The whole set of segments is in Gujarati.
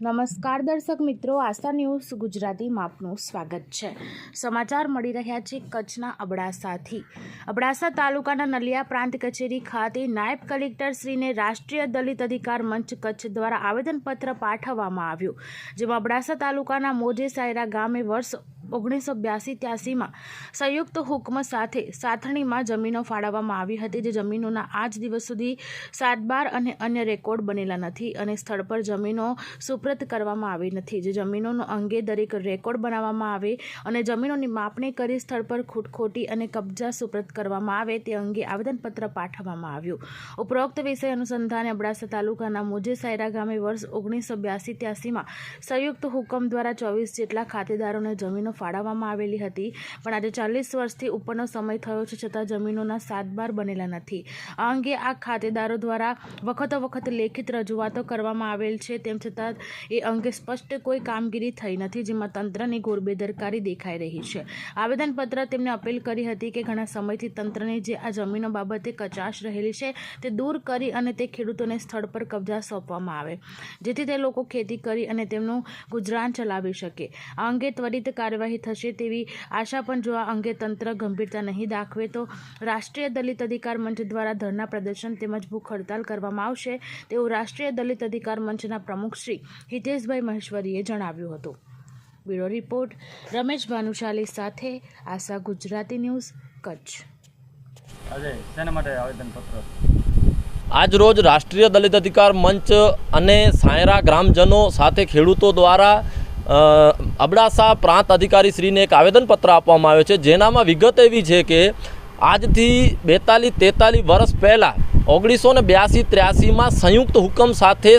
નમસ્કાર દર્શક મિત્રો આસ્થા ન્યૂઝ ગુજરાતીમાં આપનું સ્વાગત છે. સમાચાર મળી રહ્યા છે કચ્છના અબડાસાથી. અબડાસા તાલુકાના નલિયા પ્રાંત કચેરી ખાતે નાયબ કલેક્ટર શ્રીને રાષ્ટ્રીય દલિત અધિકાર મંચ કચ્છ દ્વારા આવેદનપત્ર પાઠવવામાં આવ્યું, જેમાં અબડાસા તાલુકાના મોજે સાયરા ગામે વર્ષ ઓગણીસો બ્યાસી ત્યાસીમાં સંયુક્ત હુકમ સાથે સાથણીમાં જમીનો ફાળવવામાં આવી હતી. જે જમીનોના આજ દિવસ સુધી સાતબાર અને અન્ય રેકોર્ડ બનેલા નથી અને સ્થળ પર જમીનો સુપ્રત કરવામાં આવી નથી. જે જમીનોનો અંગે દરેક રેકોર્ડ બનાવવામાં આવે અને જમીનોની માપણી કરી સ્થળ પર ખૂટખોટી અને કબજા સુપ્રત કરવામાં આવે તે અંગે આવેદનપત્ર પાઠવવામાં આવ્યું. ઉપરોક્ત વિષય અનુસંધાને અબડાસા તાલુકાના મોજે સાયરા ગામે વર્ષ ઓગણીસો બ્યાસી ત્યાસીમાં સંયુક્ત હુકમ દ્વારા ચોવીસ જેટલા ખાતેદારોને જમીનો ફાળવવામાં આવેલી હતી. પણ આજે ચાલીસ વર્ષથી ઉપરનો સમય થયો છે છતાં જમીનોના સાતબાર બનેલા નથી. આ અંગે આ ખાતેદારો દ્વારા વખતો વખત લેખિત રજૂઆતો કરવામાં આવેલ છે. તેમ છતાં એ અંગે સ્પષ્ટ કોઈ કામગીરી થઈ નથી, જેમાં તંત્રની ઘોર બેદરકારી દેખાઈ રહી છે. આવેદનપત્ર તેમને અપીલ કરી હતી કે ઘણા સમયથી તંત્રની જે આ જમીનો બાબતે કચાશ રહેલી છે તે દૂર કરી અને તે ખેડૂતોને સ્થળ પર કબજા સોંપવામાં આવે, જેથી તે લોકો ખેતી કરી અને તેમનું ગુજરાન ચલાવી શકે. આ અંગે ત્વરિત કાર્યવાહી થશે તેવી આશા પણ જો આ અંગે તંત્ર ગંભીરતા નહીં દાખવે તો રાષ્ટ્રીય દલિત અધિકાર મંચ દ્વારા ધરના પ્રદર્શન તેમજ ભૂખ હડતાલ કરવામાં આવશે. તેવું રાષ્ટ્રીય દલિત અધિકાર મંચના પ્રમુખ શ્રી હિતેશભાઈ મહેશ્વરીએ જણાવ્યું હતું. બ્યુરો રિપોર્ટ રમેશ ભાનુશાલી સાથે આશા ગુજરાતી ન્યૂઝ કચ્છ. આજ શેના માટે આવેદનપત્ર? આજરોજ રાષ્ટ્રીય દલિત અધિકાર મંચ અને સાયરા ગ્રામજનો સાથે ખેડૂતો દ્વારા અબડાસા પ્રાંત અધિકારી શ્રીને એક આવેદનપત્ર આપવામાં આવ્યો છે. જેનામાં વિગત એવી છે કે આજથી બેતાલીસ તેતાલીસ વર્ષ પહેલાં ઓગણીસો ને બ્યાસી ત્ર્યાસીમાં સંયુક્ત હુકમ સાથે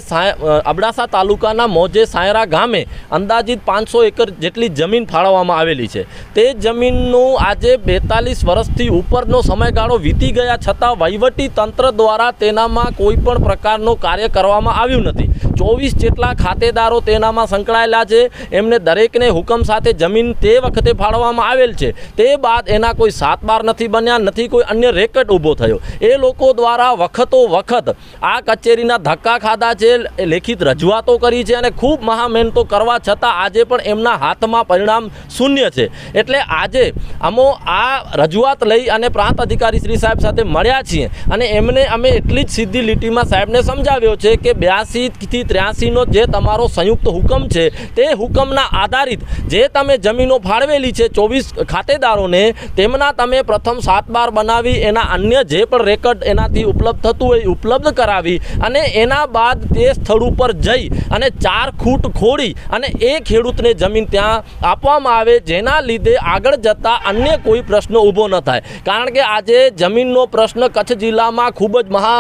અબડાસા તાલુકાના મોજે સાયરા ગામે અંદાજિત પાંચસો એકર જેટલી જમીન ફાળવવામાં આવેલી છે. તે જમીનનું આજે બેતાલીસ વર્ષથી ઉપરનો સમયગાળો વીતી ગયા છતાં વહીવટી તંત્ર દ્વારા તેનામાં કોઈપણ પ્રકારનું કાર્ય કરવામાં આવ્યું નથી. ચોવીસ જેટલા ખાતેદારો તેનામાં સંકળાયેલા છે. એમને દરેકને હુકમ સાથે જમીન તે વખતે ફાળવવામાં આવેલ છે. તે બાદ એના કોઈ સાત બાર નથી બન્યા, નથી કોઈ અન્ય રેકટ ઊભો થયો. એ લોકો દ્વારા વખતો વખત આ કચેરીના ધક્કા ખાધા છે લેખિત રજૂઆતો કરી છે અને ખૂબ મહામહેનતો કરવા છતાં આજે પણ એમના હાથમાં પરિણામ શૂન્ય છે. એટલે આજે અમો આ રજૂઆત લઈ અને પ્રાંત અધિકારી શ્રી સાહેબ સાથે મળ્યા છીએ અને એમને અમે એટલી જ સીધી લીટીમાં સાહેબને સમજાવ્યો છે કે બ્યાસીથી ત્ર્યાસીનો જે તમારો સંયુક્ત હુકમ છે, તે હુકમના આધારિત જે તમે જમીનો ફાળવેલી છે ચોવીસ ખાતેદારોને, તેમના તમે પ્રથમ સાત બાર બનાવી, એના અન્ય જે પણ રેકર્ડ એનાથી ઉપલબ્ધ થતું હોય, ઉપલબ્ધ કરાવી અને એના બાદ તે સ્થળ ઉપર જઈ અને ચાર ખૂટ ખોડી અને એ ખેડૂતને જમીન ત્યાં આપવામાં આવે, જેના લીધે આગળ જતાં અન્ય કોઈ પ્રશ્ન ઊભો ન થાય. કારણ કે આજે જમીનનો પ્રશ્ન કચ્છ જિલ્લામાં ખૂબ જ મહા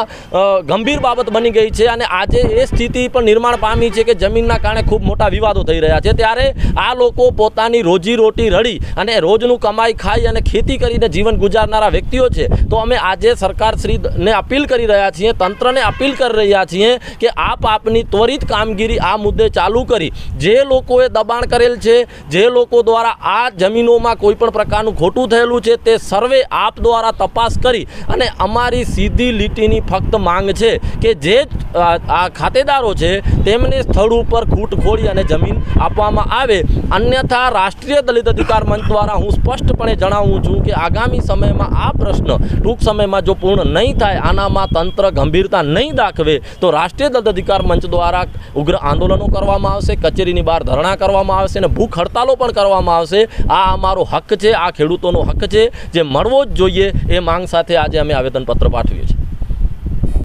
ગંભીર બાબત બની ગઈ છે અને આજે એ સ્થિતિ પણ નિર્માણ પામી છે કે જમીનના કારણે ખૂબ મોટા વિવાદો થઈ રહ્યા છે. ત્યારે આ લોકો પોતાની રોજી રોટી રળી અને રોજનું કમાઈ ખાઈ અને ખેતી કરીને જીવન ગુજારનારા વ્યક્તિઓ છે. તો અમે આજે સરકારશ્રીને અપીલ કરી રહ્યા છીએ, તંત્રને અપીલ કરી રહ્યા છીએ કે આપ આપની ત્વરિત કામગીરી આ મુદ્દે ચાલુ કરી. જે લોકોએ દબાણ કરેલ છે, જે લોકો દ્વારા આ જમીનોમાં કોઈપણ પ્રકારનું ખોટું થયેલું છે, તે સર્વે આપ દ્વારા તપાસ કરી અને અમારી સીધી લીટીની ફક્ત માંગ છે કે જે આ ખાતેદારો છે, તેમને સ્થળ ઉપર ખૂટ ખોડી અને જમીન આપવામાં આવે. અન્યથા રાષ્ટ્રીય દલિત અધિકાર મંચ દ્વારા હું સ્પષ્ટપણે જણાવું છું કે આગામી સમયમાં આ પ્રશ્ન ટૂંક સમયમાં જો પૂર્ણ નહીં થાય આનામાં તંત્ર ગંભીરતા નહીં દાખવે તો રાષ્ટ્રીય દલિત અધિકાર મંચ દ્વારા ઉગ્ર આંદોલનો કરવામાં આવશે, કચેરીની બહાર ધરણા કરવામાં આવશે અને ભૂખ હડતાલો પણ કરવામાં આવશે. આ અમારો હક છે, આ ખેડૂતોનો હક છે. જે મળવો જ જોઈએ એ માંગ સાથે આજે અમે આવેદનપત્ર પાઠવીએ છીએ.